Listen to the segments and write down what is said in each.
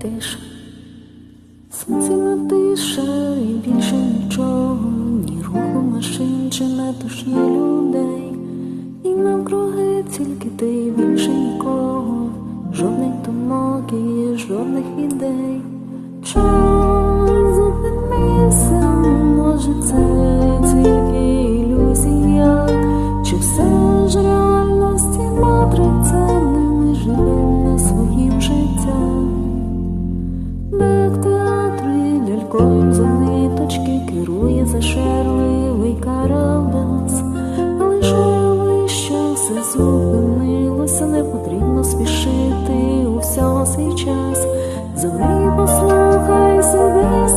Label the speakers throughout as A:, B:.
A: тиша, сонце натиша і більше нічого, ні руху машин, чи метушні людей, і навкруги тільки ти. Театру за ниточки керує зашерливий карабас, лише що все зупинилося, не потрібно спішити у всього свій час. Замрій, послухай собі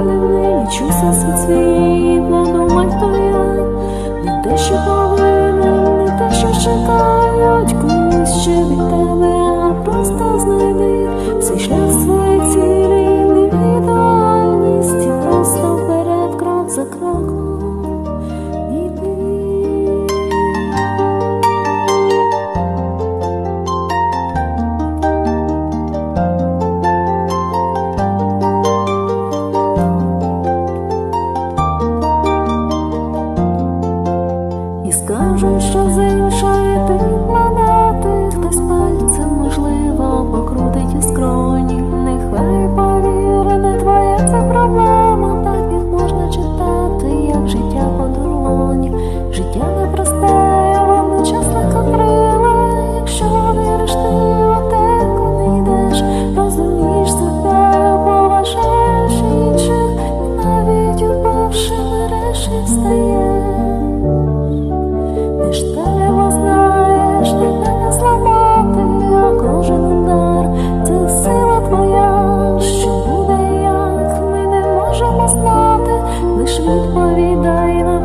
A: не відчуйся світ свій, подумай, що скажу, що залишає мене, хтось пальцем, можливо, покрутить і скроні. Нехай повіри, не твоя це проблема. Так їх можна читати, як життя по дурмоні. Життя не просте, воно чесно каприла. Якщо віриш ти в те, куди йдеш, розумієш себе, поважаєш інших, навіть упавши, нарешті стаєш. мене зламати, а кожен це сила твоя, що буде, як ми не можемо знати, лиш відповідай на.